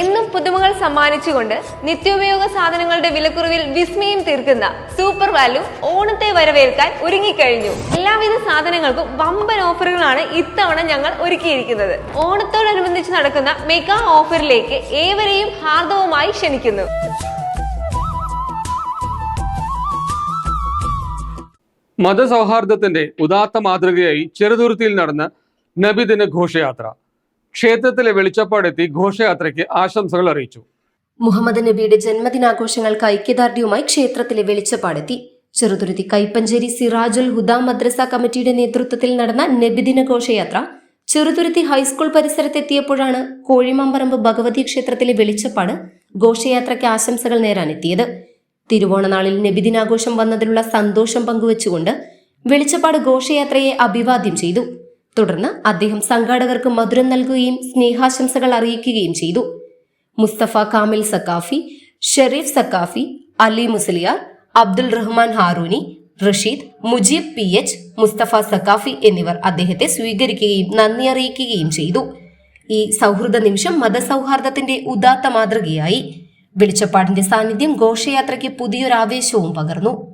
എന്നും പുതുമകൾ സമ്മാനിച്ചുകൊണ്ട് നിത്യോപയോഗ സാധനങ്ങളുടെ വിലക്കുറവിൽ വിസ്മയം തീർക്കുന്ന സൂപ്പർ വാല്യൂ ഓണത്തെ വരവേൽക്കാൻ ഒരുങ്ങിക്കഴിഞ്ഞു. എല്ലാവിധ സാധനങ്ങൾക്കും വമ്പൻ ഓഫറുകളാണ് ഇത്തവണ ഞങ്ങൾ ഒരുക്കിയിരിക്കുന്നത്. ഓണത്തോടനുബന്ധിച്ച് നടക്കുന്ന മെഗാ ഓഫറിലേക്ക് ഏവരെയും ഹാർദവുമായി ക്ഷണിക്കുന്നു. മതസൗഹാർദ്ദത്തിന്റെ ഉദാത്ത മാതൃകയായി ചെറുതുരുത്തിയിൽ നടന്ന നബിദിന ഘോഷയാത്ര. ക്ഷേത്രത്തിലെ വെളിച്ചപ്പാടെത്തി ഘോഷയാത്രയ്ക്ക് ആശംസകൾ അറിയിച്ചു. മുഹമ്മദ് നബിയുടെ ജന്മദിനാഘോഷങ്ങൾക്ക് ഐക്യദാർഢ്യവുമായി ക്ഷേത്രത്തിലെ വെളിച്ചപ്പാടെത്തി. ചെറുതുരുത്തി കൈപ്പഞ്ചേരി സിറാജുൽ ഹുദ മദ്രസ കമ്മിറ്റിയുടെ നേതൃത്വത്തിൽ നടന്ന നബിദിന ഘോഷയാത്ര ചെറുതുരുത്തി ഹൈസ്കൂൾ പരിസരത്തെത്തിയപ്പോഴാണ് കോഴിമാമ്പറമ്പ് ഭഗവതി ക്ഷേത്രത്തിലെ വെളിച്ചപ്പാട് ഘോഷയാത്രയ്ക്ക് ആശംസകൾ നേരാനെത്തിയത്. തിരുവോണനാളിൽ നബിദിനാഘോഷം വന്നതിലുള്ള സന്തോഷം പങ്കുവച്ചുകൊണ്ട് വെളിച്ചപ്പാട് ഘോഷയാത്രയെ അഭിവാദ്യം ചെയ്തു. തുടർന്ന് അദ്ദേഹം സംഘാടകർക്ക് മധുരം നൽകുകയും സ്നേഹാശംസകൾ അറിയിക്കുകയും ചെയ്തു. മുസ്തഫ കാമിൽ സക്കാഫി ഷെരീഫ് സക്കാഫി അലി മുസലിയാർ അബ്ദുൽ റഹ്മാൻ ഹാറൂനി റഷീദ് മുജീബ് പി എച്ച് മുസ്തഫ സക്കാഫി എന്നിവർ അദ്ദേഹത്തെ സ്വീകരിക്കുകയും നന്ദി അറിയിക്കുകയും ചെയ്തു. ഈ സൗഹൃദ നിമിഷം മതസൗഹാർദ്ദത്തിന്റെ ഉദാത്ത മാതൃകയായി. വെളിച്ചപ്പാടിന്റെ സാന്നിധ്യം ഘോഷയാത്രയ്ക്ക് പുതിയൊരു ആവേശവും പകർന്നു.